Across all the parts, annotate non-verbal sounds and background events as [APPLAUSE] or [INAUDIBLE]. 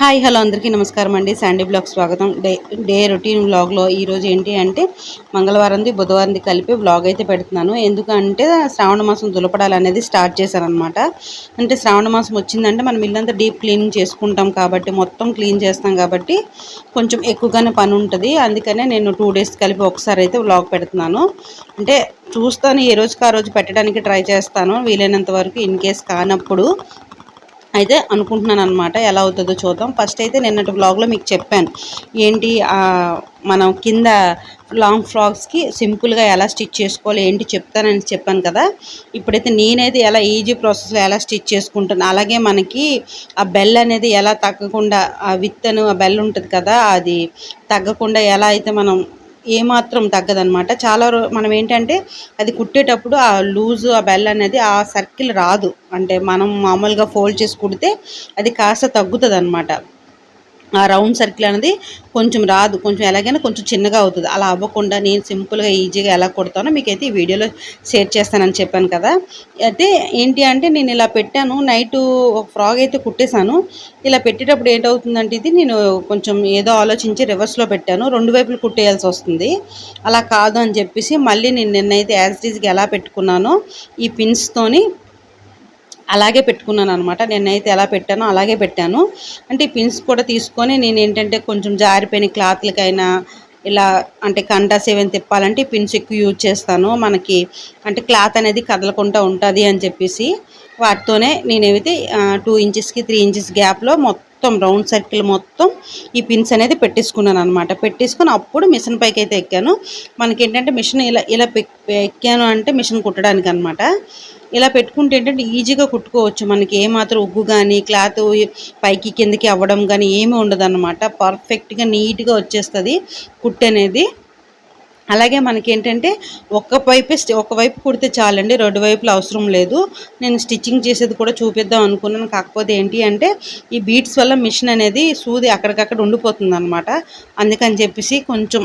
Hi hello అందరికీ నమస్కారం అండి. శాండీ బ్లాగ్ స్వాగతం. డే డే రొటీన్ వ్లాగ్లో ఈరోజు ఏంటి అంటే మంగళవారంది బుధవారంది కలిపి వ్లాగ్ అయితే పెడుతున్నాను. ఎందుకంటే శ్రావణ మాసం దులపడాలి అనేది స్టార్ట్ చేశారనమాట అంటే శ్రావణ మాసం వచ్చిందంటే మనం ఇల్లంతా డీప్ క్లీనింగ్ చేసుకుంటాం కాబట్టి మొత్తం క్లీన్ చేస్తాం కాబట్టి కొంచెం ఎక్కువగానే పని ఉంటుంది. అందుకనే నేను టూ డేస్ కలిపి ఒకసారి అయితే వ్లాగ్ పెడుతున్నాను. అంటే చూస్తాను ఏ రోజుకి ఆ రోజు పెట్టడానికి ట్రై చేస్తాను. వీలైనంత వరకు ఇన్ కేస్ కానప్పుడు అయితే అనుకుంటున్నాను అనమాట ఎలా అవుతుందో చూద్దాం. ఫస్ట్ అయితే నిన్నటి బ్లాగ్లో మీకు చెప్పాను. ఏంటి మనం కింద లాంగ్ ఫ్రాక్స్కి సింపుల్గా ఎలా స్టిచ్ చేసుకోవాలి ఏంటి చెప్తానని చెప్పాను కదా. ఇప్పుడైతే నేనైతే ఎలా ఈజీ ప్రాసెస్లో ఎలా స్టిచ్ చేసుకుంటాను అలాగే మనకి ఆ బెల్ అనేది ఎలా తగ్గకుండా ఆ విత్తను ఆ బెల్ ఉంటుంది కదా అది తగ్గకుండా ఎలా అయితే మనం ఏమాత్రం తగ్గదనమాట చాలా మనం ఏంటంటే అది కుట్టేటప్పుడు ఆ లూజు ఆ బెల్ అనేది ఆ సర్కిల్ రాదు. అంటే మనం మామూలుగా ఫోల్డ్ చేసి కుడితే అది కాస్త తగ్గుతుంది అనమాట ఆ రౌండ్ సర్కిల్ అనేది కొంచెం రాదు. కొంచెం ఎలాగైనా కొంచెం చిన్నగా అవుతుంది. అలా అవ్వకుండా నేను సింపుల్గా ఈజీగా ఎలా కొడతానో మీకైతే ఈ వీడియోలో షేర్ చేస్తానని చెప్పాను కదా. అయితే ఏంటి అంటే నేను ఇలా పెట్టాను. నైట్ ఒక ఫ్రాగ్ అయితే కుట్టేశాను. ఇలా పెట్టేటప్పుడు ఏంటవుతుందంటే ఇది నేను కొంచెం ఏదో ఆలోచించి రివర్స్లో పెట్టాను. రెండు వైపులు కుట్టేయాల్సి వస్తుంది. అలా కాదు అని చెప్పేసి మళ్ళీ నేను నిన్నైతే యాజ్ డీజ్గా ఎలా పెట్టుకున్నానో ఈ పిన్స్తోని అలాగే పెట్టుకున్నాను అనమాట నేనైతే ఎలా పెట్టానో అలాగే పెట్టాను. అంటే ఈ పిన్స్ కూడా తీసుకొని నేను ఏంటంటే కొంచెం జారిపోయిన క్లాత్లకైనా ఇలా అంటే కండాస్ ఏమైనా తిప్పాలంటే పిన్స్ ఎక్కువ యూజ్ చేస్తాను. మనకి అంటే క్లాత్ అనేది కదలకుండా ఉంటుంది అని చెప్పేసి వాటితోనే నేనేమైతే టూ ఇంచెస్కి త్రీ ఇంచెస్ గ్యాప్లో మొత్తం రౌండ్ సర్కిల్ మొత్తం ఈ పిన్స్ అనేది పెట్టేసుకున్నాను అనమాట పెట్టేసుకొని అప్పుడు మిషన్ పైకి అయితే ఎక్కాను. మనకి ఏంటంటే మిషన్ ఇలా ఇలా ఎక్కాను అంటే మిషన్ కుట్టడానికి అనమాట ఇలా పెట్టుకుంటే ఏంటంటే ఈజీగా కుట్టుకోవచ్చు. మనకి ఏమాత్రం ఉగ్గు కానీ క్లాత్ పైకి కిందకి అవ్వడం కానీ ఏమీ ఉండదు అనమాట పర్ఫెక్ట్గా నీట్గా వచ్చేస్తుంది కుట్టు అనేది అలాగే మనకి ఏంటంటే ఒక్క వైపే ఒకవైపు కుడితే చాలండి రెండు వైపులు అవసరం లేదు. నేను స్టిచ్చింగ్ చేసేది కూడా చూపిద్దాం అనుకున్నాను. కాకపోతే ఏంటి అంటే ఈ బీట్స్ వల్ల మిషన్ అనేది సూది అక్కడికక్కడ ఉండిపోతుంది అనమాట అందుకని చెప్పేసి కొంచెం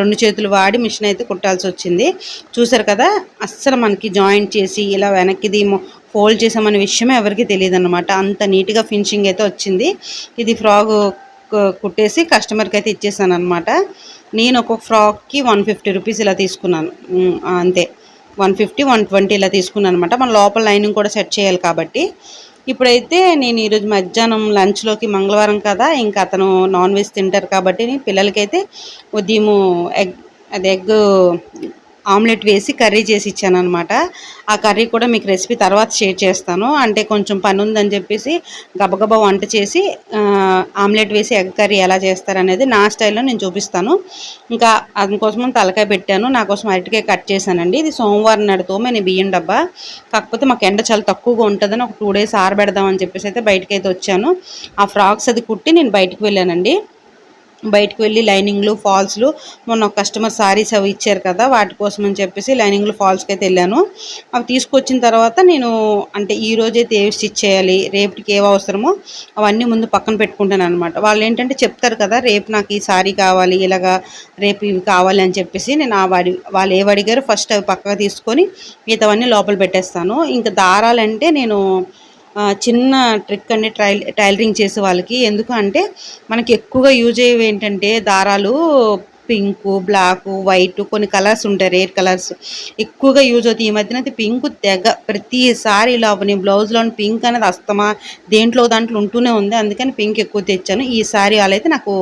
రెండు చేతులు వాడి మిషన్ అయితే కుట్టాల్సి వచ్చింది. చూసారు కదా అస్సలు మనకి జాయింట్ చేసి ఇలా వెనక్కి ఫోల్డ్ చేసామనే విషయమే ఎవరికి తెలియదు అనమాట అంత నీట్గా ఫినిషింగ్ అయితే వచ్చింది. ఇది ఫ్రాగ్ కుట్టేసి కస్టమర్కి అయితే ఇచ్చేసాను అనమాట నేను ఒక్కొక్క ఫ్రాక్కి వన్ ఫిఫ్టీ రూపీస్ ఇలా తీసుకున్నాను. అంతే. వన్ ఫిఫ్టీ వన్ ట్వంటీ ఇలా తీసుకున్నాను అనమాట మన లోపల లైనింగ్ కూడా సెట్ చేయాలి కాబట్టి. ఇప్పుడైతే నేను ఈరోజు మధ్యాహ్నం లంచ్లోకి మంగళవారం కదా ఇంకా అతను నాన్ వెజ్ తింటారు కాబట్టి పిల్లలకైతే ఉదయం ఎగ్ అది ఎగ్ ఆమ్లెట్ వేసి కర్రీ చేసి ఇచ్చాను అనమాట ఆ కర్రీ కూడా మీకు రెసిపీ తర్వాత షేర్ చేస్తాను. అంటే కొంచెం పని ఉందని చెప్పేసి గబగబా వంట చేసి ఆమ్లెట్ వేసి ఎగ్ కర్రీ ఎలా చేస్తారనేది నా స్టైల్లో నేను చూపిస్తాను. ఇంకా అందుకోసం తలకాయ పెట్టాను. నా కోసం అరటికాయ కట్ చేశానండి. ఇది సోమవారం నాడుతో నేను బియ్యం డబ్బా. కాకపోతే మాకు ఎండ చాలా తక్కువగా ఉంటుందని ఒక టూ డేస్ ఆరబెడదామని చెప్పేసి అయితే బయటకైతే అయితే వచ్చాను. ఆ ఫ్రాక్స్ అది కుట్టి నేను బయటకు వెళ్ళానండి. బయటకు వెళ్ళి లైనింగ్లు ఫాల్స్లు. మొన్న కస్టమర్ సారీస్ అవి ఇచ్చారు కదా వాటి కోసం అని చెప్పేసి లైనింగ్లు ఫాల్స్కి అయితే వెళ్ళాను. అవి తీసుకొచ్చిన తర్వాత నేను అంటే ఈ రోజైతే ఏవి స్టిచ్ చేయాలి రేపుకి ఏవి అవసరమో అవన్నీ ముందు పక్కన పెట్టుకుంటాను అనమాట వాళ్ళు ఏంటంటే చెప్తారు కదా రేపు నాకు ఈ సారీ కావాలి ఇలాగా రేపు ఇవి కావాలి అని చెప్పేసి నేను ఆ వాడి వాళ్ళు ఏవి అడిగారో ఫస్ట్ అవి పక్కగా తీసుకొని మిగతావన్నీ లోపల పెట్టేస్తాను. ఇంకా దారాలంటే నేను చిన్న ట్రిక్ అండి ట్రైల్ టైలరింగ్ చేసే వాళ్ళకి. ఎందుకు అంటే మనకి ఎక్కువగా యూజ్ అయ్యేవి ఏంటంటే దారాలు పింక్ బ్లాక్ వైట్ కొన్ని కలర్స్ ఉంటాయి రేర్ కలర్స్ ఎక్కువగా యూజ్ అవుతాయి. ఈ మధ్యన అయితే పింక్ తెగ ప్రతిసారి ఇలా నేను బ్లౌజ్లో పింక్ అనేది అస్తమా దేంట్లో దాంట్లో ఉంటూనే ఉంది. అందుకని పింక్ ఎక్కువ తెచ్చాను. ఈ సారీ వాళ్ళైతే నాకు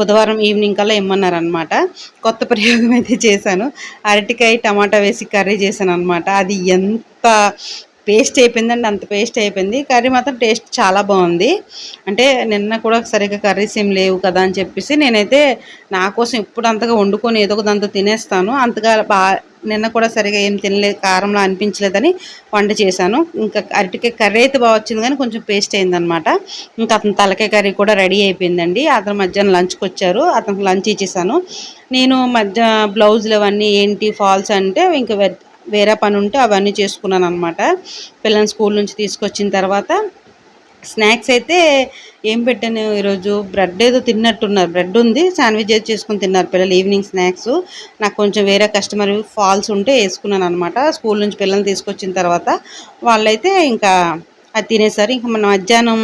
బుధవారం ఈవినింగ్ కల్లా ఇమ్మన్నారనమాట కొత్త ప్రయోగం అయితే చేశాను. అరటికాయ టమాటా వేసి కర్రీ చేశాను అనమాట అది ఎంత పేస్ట్ అయిపోయిందండి అంత పేస్ట్ అయిపోయింది. కర్రీ మాత్రం టేస్ట్ చాలా బాగుంది. అంటే నిన్న కూడా సరిగ్గా కర్రీస్ ఏం లేవు కదా అని చెప్పేసి నేనైతే నా కోసం ఇప్పుడు అంతగా వండుకొని ఏదో ఒక దాంతో తినేస్తాను. అంతగా బా నిన్న కూడా సరిగా ఏం తినలేదు కారంలో అనిపించలేదని వంట చేశాను. ఇంకా అరటికాయ కర్రీ అయితే బాగా వచ్చింది కానీ కొంచెం పేస్ట్ అయిందనమాట ఇంకా అతను తలకాయ కర్రీ కూడా రెడీ అయిపోయిందండి. అతను మధ్యాహ్నం లంచ్కి వచ్చారు. అతనికి లంచ్ ఇచ్చేసాను. నేను మధ్య బ్లౌజులు అవన్నీ ఏంటి ఫాల్స్ అంటే ఇంకా వేరే పని ఉంటే అవన్నీ చేసుకున్నాను అనమాట పిల్లల్ని స్కూల్ నుంచి తీసుకొచ్చిన తర్వాత స్నాక్స్ అయితే ఏం పెట్టాను ఈరోజు? బ్రెడ్ ఏదో తిన్నట్టున్నారు. బ్రెడ్ ఉంది. శాండ్విచ్ ఏదో చేసుకుని తిన్నారు పిల్లలు. Evening snacks. నాకు కొంచెం వేరే కస్టమర్ ఫాల్స్ ఉంటే వేసుకున్నాను అనమాట స్కూల్ నుంచి పిల్లల్ని తీసుకొచ్చిన తర్వాత వాళ్ళైతే ఇంకా అది తినేసారు. ఇంకా మన మధ్యాహ్నం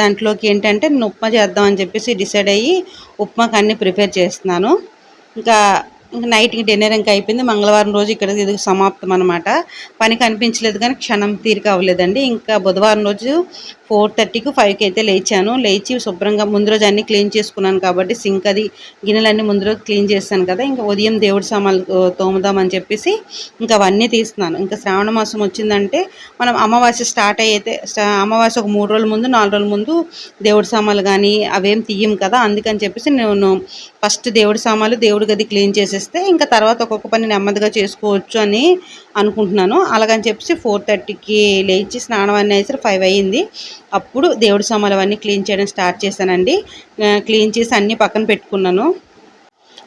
దాంట్లోకి ఏంటంటే నేను ఉప్మా చేద్దాం అని చెప్పేసి డిసైడ్ అయ్యి ఉప్మాకి అన్ని ప్రిపేర్ చేస్తున్నాను. ఇంకా ఇంకా నైట్కి డిన్నర్ ఇంకా అయిపోయింది. మంగళవారం రోజు ఇక్కడ ఇది సమాప్తం అనమాట పని కనిపించలేదు కానీ క్షణం తీరిక అవ్వలేదండి. ఇంకా బుధవారం రోజు ఫోర్ థర్టీకి ఫైవ్కి అయితే లేచాను. లేచి శుభ్రంగా ముందు రోజు అన్నీ క్లీన్ చేసుకున్నాను కాబట్టి సింక్ అది గిన్నెలన్నీ ముందు రోజు క్లీన్ చేస్తాను కదా. ఇంకా ఉదయం దేవుడి సామాన్లు తోముదామని చెప్పేసి ఇంకా అవన్నీ తీస్తున్నాను. ఇంకా శ్రావణ మాసం వచ్చిందంటే మనం అమావాస్య స్టార్ట్ అయితే అమావాస్య ఒక మూడు రోజుల ముందు నాలుగు రోజుల ముందు దేవుడి సామాన్లు కానీ అవేం తీయం కదా అందుకని చెప్పేసి నేను ఫస్ట్ దేవుడి సామాన్లు దేవుడి గది క్లీన్ చేసేస్తే ఇంకా తర్వాత ఒక్కొక్క పని నెమ్మదిగా చేసుకోవచ్చు అని అనుకుంటున్నాను. అలాగని చెప్పేసి ఫోర్ థర్టీకి లేచి స్నానం అన్నీ అయితే ఫైవ్ అయ్యింది. అప్పుడు దేవుడి సామాన్లు అవన్నీ క్లీన్ చేయడం స్టార్ట్ చేశానండి. క్లీన్ చేసి అన్నీ పక్కన పెట్టుకున్నాను.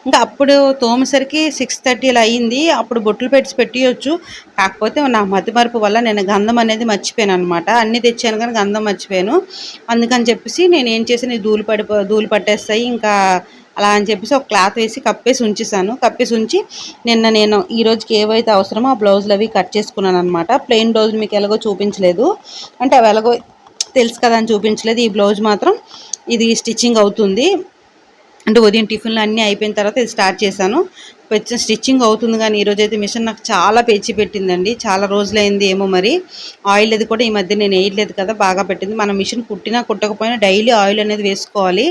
ఇంకా అప్పుడు తోమసరికి సిక్స్ థర్టీ ఇలా అయ్యింది. అప్పుడు బొట్లు పెట్టి పెట్టియొచ్చు. కాకపోతే నా మతిమరుపు వల్ల నేను గంధం అనేది మర్చిపోయాను అనమాట అన్నీ తెచ్చాను కానీ గంధం మర్చిపోయాను. అందుకని చెప్పేసి నేను ఏం చేసి ధూళి పడి ధూళి పట్టేస్తాయి. ఇంకా అలా అని చెప్పేసి ఒక క్లాత్ వేసి కప్పేసి ఉంచేసాను. కప్పేసి ఉంచి నిన్న నేను ఈ రోజుకి ఏవైతే అవసరమో ఆ బ్లౌజులు అవి కట్ చేసుకున్నాను అనమాట ప్లెయిన్ బ్లౌజ్ మీకు ఎలాగో చూపించలేదు. అంటే అవి ఎలాగో తెలుసు కదా అని చూపించలేదు. ఈ బ్లౌజ్ మాత్రం ఇది స్టిచ్చింగ్ అవుతుంది. అంటే ఉదయం టిఫిన్లు అన్నీ అయిపోయిన తర్వాత ఇది స్టార్ట్ చేశాను. పెచ్చిన స్టిచ్చింగ్ అవుతుంది కానీ ఈరోజు అయితే మిషన్ నాకు చాలా పేచి పెట్టిందండి. చాలా రోజులైంది ఏమో మరి. ఆయిల్ అది కూడా ఈ మధ్య నేను వేయట్లేదు కదా బాగా పెట్టింది. మనం మిషన్ కుట్టినా కుట్టకపోయినా డైలీ ఆయిల్ అనేది వేసుకోవాలి.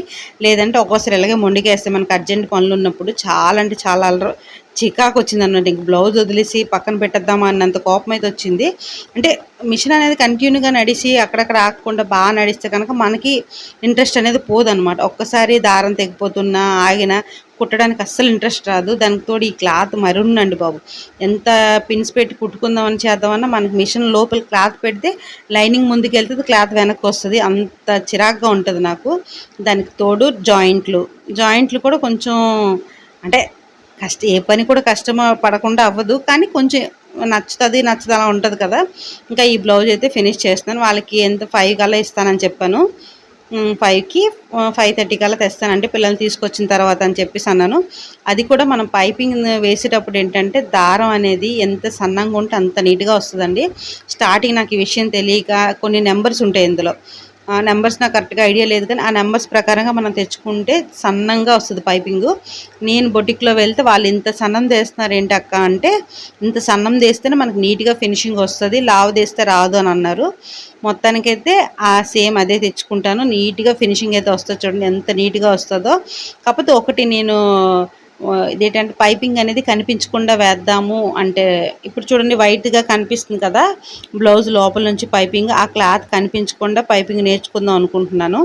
లేదంటే ఒక్కోసారి ఇలాగే మొండికేస్తే మనకు అర్జెంట్ పనులు ఉన్నప్పుడు చాలా అంటే చాలా చికాకు వచ్చింది అనమాట ఇంక బ్లౌజ్ వదిలేసి పక్కన పెట్టేద్దామా అన్నంత కోపం అయితే వచ్చింది. అంటే మిషన్ అనేది కంటిన్యూగా నడిచి అక్కడక్కడ ఆగకుండా బాగా నడిస్తే కనుక మనకి ఇంట్రెస్ట్ అనేది పోదనమాట ఒక్కసారి దారం తెగిపోతున్నా ఆగిన కుట్టడానికి అస్సలు ఇంట్రెస్ట్ రాదు. దానికి తోడు ఈ క్లాత్ మరుండండి బాబు. ఎంత పిన్స్ పెట్టి కుట్టుకుందామని చేద్దామన్నా మనకి మిషన్ లోపల క్లాత్ పెడితే లైనింగ్ ముందుకు వెళ్తుంది క్లాత్ వెనక్కి వస్తుంది అంత చిరాగ్గా ఉంటుంది నాకు. దానికి తోడు జాయింట్లు. జాయింట్లు కూడా కొంచెం అంటే కష్ట ఏ పని కూడా కష్టం పడకుండా అవ్వదు. కానీ కొంచెం నచ్చుతుంది నచ్చుతుంది అలా ఉంటుంది కదా. ఇంకా ఈ బ్లౌజ్ అయితే ఫినిష్ చేస్తున్నాను. వాళ్ళకి ఎంత ఫైవ్ కల్లా ఇస్తానని చెప్పాను. ఫైవ్కి ఫైవ్ థర్టీ కల్లా తెస్తానంటే పిల్లల్ని తీసుకొచ్చిన తర్వాత అని చెప్పేసి అన్నాను. అది కూడా మనం పైపింగ్ వేసేటప్పుడు ఏంటంటే దారం అనేది ఎంత సన్నంగా ఉంటే అంత నీట్గా వస్తుందండి. స్టార్టింగ్ నాకు ఈ విషయం తెలియక కొన్ని నెంబర్స్ ఉంటాయి ఇందులో. ఆ నెంబర్స్ నాకు కరెక్ట్గా ఐడియా లేదు కానీ ఆ నెంబర్స్ ప్రకారంగా మనం తెచ్చుకుంటే సన్నంగా వస్తుంది పైపింగ్ నేను బొటిక్లో వెళ్తే వాళ్ళు ఇంత సన్నం చేస్తున్నారు ఏంటి అక్క అంటే ఇంత సన్నం చేస్తేనే మనకు నీట్గా ఫినిషింగ్ వస్తుంది లావు తీస్తే రాదు అని అన్నారు. మొత్తానికైతే ఆ సేమ్ అదే తెచ్చుకుంటాను. నీట్గా ఫినిషింగ్ అయితే వస్తుంది చూడండి ఎంత నీట్గా వస్తుందో. కాకపోతే ఒకటి నేను ఇదేంటంటే పైపింగ్ అనేది కనిపించకుండా వేద్దాము అంటే ఇప్పుడు చూడండి వైట్గా కనిపిస్తుంది కదా బ్లౌజ్ లోపల నుంచి పైపింగ్ ఆ క్లాత్ కనిపించకుండా పైపింగ్ నేర్చుకుందాం అనుకుంటున్నాను.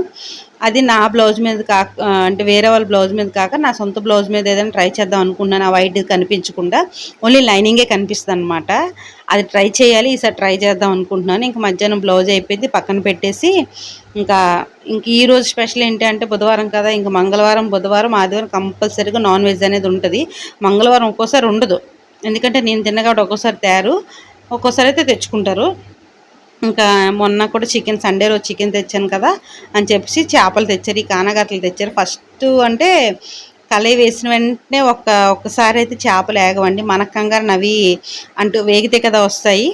అది నా బ్లౌజ్ మీద కాక అంటే వేరే వాళ్ళ బ్లౌజ్ మీద కాక నా సొంత బ్లౌజ్ మీద ఏదైనా ట్రై చేద్దాం అనుకున్నాను. ఆ వైట్ కనిపించకుండా ఓన్లీ లైనింగే కనిపిస్తుంది అనమాట అది ట్రై చేయాలి ఈసారి ట్రై చేద్దాం అనుకుంటున్నాను. ఇంకా మధ్యాహ్నం బ్లౌజ్ అయిపోయింది పక్కన పెట్టేసి ఇంకా ఇంక ఈ రోజు స్పెషల్ ఏంటి అంటే బుధవారం కదా ఇంకా మంగళవారం బుధవారం ఆదివారం కంపల్సరీగా నాన్ వెజ్ అనేది ఉంటుంది. మంగళవారం ఒక్కోసారి ఉండదు. ఎందుకంటే నేను తిన్న కాబట్టి ఒక్కోసారి తయారు ఒక్కోసారి అయితే తెచ్చుకుంటారు. ఇంకా మొన్న కూడా చికెన్ సండే రోజు చికెన్ తెచ్చాను కదా అని చెప్పేసి చేపలు తెచ్చారు ఈ కానగట్టలు తెచ్చారు. ఫస్ట్ అంటే కలయి వేసిన వెంటనే ఒక్క ఒక్కసారి అయితే చేపలు ఏగవండి మన కంగారు నవి అంటూ వేగితే కదా వస్తాయి.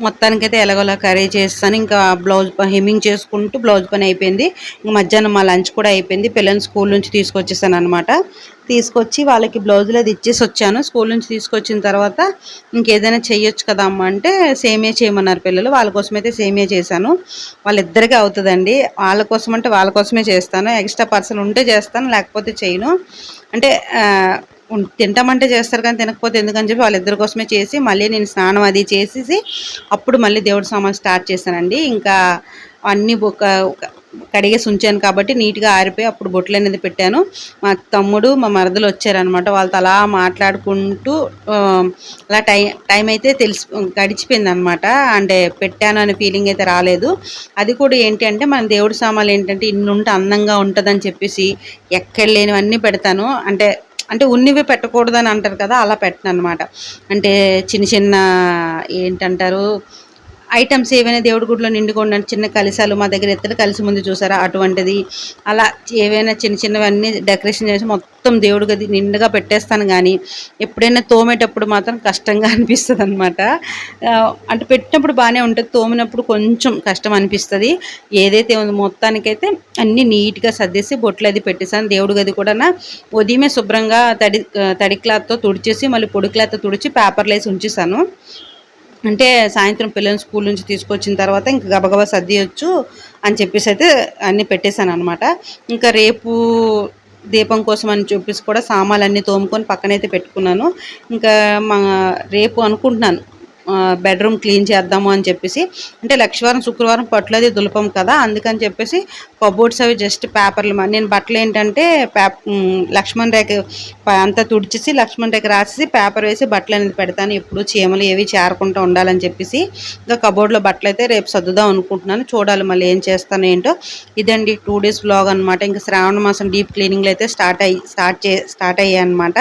మొత్తానికైతే ఎలాగోలా కర్రీ చేస్తాను. ఇంకా బ్లౌజ్ హెమ్మింగ్ చేసుకుంటూ బ్లౌజ్ పని అయిపోయింది. ఇంకా మధ్యాహ్నం మా లంచ్ కూడా అయిపోయింది. పిల్లల్ని స్కూల్ నుంచి తీసుకొచ్చేసాను అనమాట తీసుకొచ్చి వాళ్ళకి బ్లౌజులు అది ఇచ్చేసి వచ్చాను. స్కూల్ నుంచి తీసుకొచ్చిన తర్వాత ఇంకేదైనా చేయొచ్చు కదా అమ్మ అంటే సేమే చేయమన్నారు పిల్లలు. వాళ్ళ కోసమైతే సేమే చేశాను. వాళ్ళిద్దరికీ అవుతుందండి. వాళ్ళ కోసం అంటే వాళ్ళ కోసమే చేస్తాను. ఎక్స్ట్రా పర్సన్ ఉంటే చేస్తాను లేకపోతే చేయను. అంటే తింటామంటే చేస్తారు కానీ తినకపోతే ఎందుకని చెప్పి వాళ్ళిద్దరి కోసమే చేసి మళ్ళీ నేను స్నానం అది చేసేసి అప్పుడు మళ్ళీ దేవుడి సామాన్ స్టార్ట్ చేశానండి. ఇంకా అన్నీ ఒక కడిగేసి ఉంచాను కాబట్టి నీట్గా ఆరిపోయి అప్పుడు బొట్లు అనేది పెట్టాను. మా తమ్ముడు మా మరదలు వచ్చారనమాట వాళ్ళతో అలా మాట్లాడుకుంటూ అలా టై టైం అయితే తెలిసి గడిచిపోయింది అనమాట అంటే పెట్టాను అనే ఫీలింగ్ అయితే రాలేదు. అది కూడా ఏంటి అంటే మన దేవుడి సామాన్లు ఏంటంటే ఇన్నుంటే ఉంటే అందంగా ఉంటుందని చెప్పేసి ఎక్కడ లేనివన్నీ పెడతాను. అంటే అంటే ఉన్నివి పెట్టకూడదని అంటారు కదా అలా పెట్టను అనమాట అంటే చిన్న చిన్న ఏంటంటారు ఐటమ్స్ ఏవైనా దేవుడి గుడిలో నిండుకుండా చిన్న కలిసాలు మా దగ్గర ఎత్తడి కలిసి ముందు చూసారా? అటువంటిది. అలా ఏవైనా చిన్న చిన్నవన్నీ డెకరేషన్ చేసి మొత్తం దేవుడి గది నిండుగా పెట్టేస్తాను కానీ ఎప్పుడైనా తోమేటప్పుడు మాత్రం కష్టంగా [LAUGHS] అనిపిస్తుంది అనమాట అంటే పెట్టినప్పుడు బాగానే ఉంటుంది తోమినప్పుడు కొంచెం కష్టం అనిపిస్తుంది. ఏదైతే ఉందో మొత్తానికైతే అన్నీ నీట్గా సర్దేసి బొట్లు అది పెట్టేసాను దేవుడి గది కూడా ఉదయమే శుభ్రంగా తడి తడి క్లాత్తో తుడిచేసి మళ్ళీ పొడి క్లాత్తో తుడిచి పేపర్లు వేసి ఉంచేసాను అంటే సాయంత్రం పిల్లల్ని స్కూల్ నుంచి తీసుకొచ్చిన తర్వాత ఇంకా గబగబా సర్దియొచ్చు అని చెప్పేసి అయితే అన్నీ పెట్టేశాను అనమాట ఇంకా రేపు దీపం కోసం అని చెప్పేసి కూడా సామాన్లు తోముకొని పక్కనైతే పెట్టుకున్నాను. ఇంకా మా రేపు అనుకుంటున్నాను. బెడ్రూమ్ క్లీన్ చేద్దాము అని చెప్పేసి అంటే లక్షవారం శుక్రవారం పట్లది దులపం కదా అందుకని చెప్పేసి కబోర్డ్స్ అవి జస్ట్ పేపర్లు నేను బట్టలు ఏంటంటే పేప లక్ష్మణ్ రేఖ అంతా తుడిచేసి లక్ష్మణ్ రేఖ రాసేసి పేపర్ వేసి బట్టలు అనేది పెడతాను ఎప్పుడు చీమలు ఏవి చేరకుండా ఉండాలని చెప్పేసి. ఇంకా కబోర్డ్లో బట్టలు అయితే రేపు సర్దుదాం అనుకుంటున్నాను చూడాలి మళ్ళీ ఏం చేస్తాను ఏంటో. ఇదండి టూ డేస్ బ్లాగ్ అనమాట ఇంకా శ్రావణ మాసం డీప్ క్లీనింగ్లు అయితే స్టార్ట్ అయ్యి స్టార్ట్ చే స్టార్ట్ అయ్యాయి అనమాట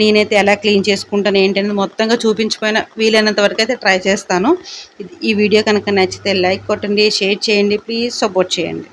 నేనైతే ఎలా క్లీన్ చేసుకుంటాను ఏంటనేది మొత్తంగా చూపించిపోయిన వీలైనంత వరకు అయితే ట్రై చేస్తాను. ఈ వీడియో కనుక నచ్చితే లైక్ కొట్టండి షేర్ చేయండి ప్లీజ్ సపోర్ట్ చేయండి.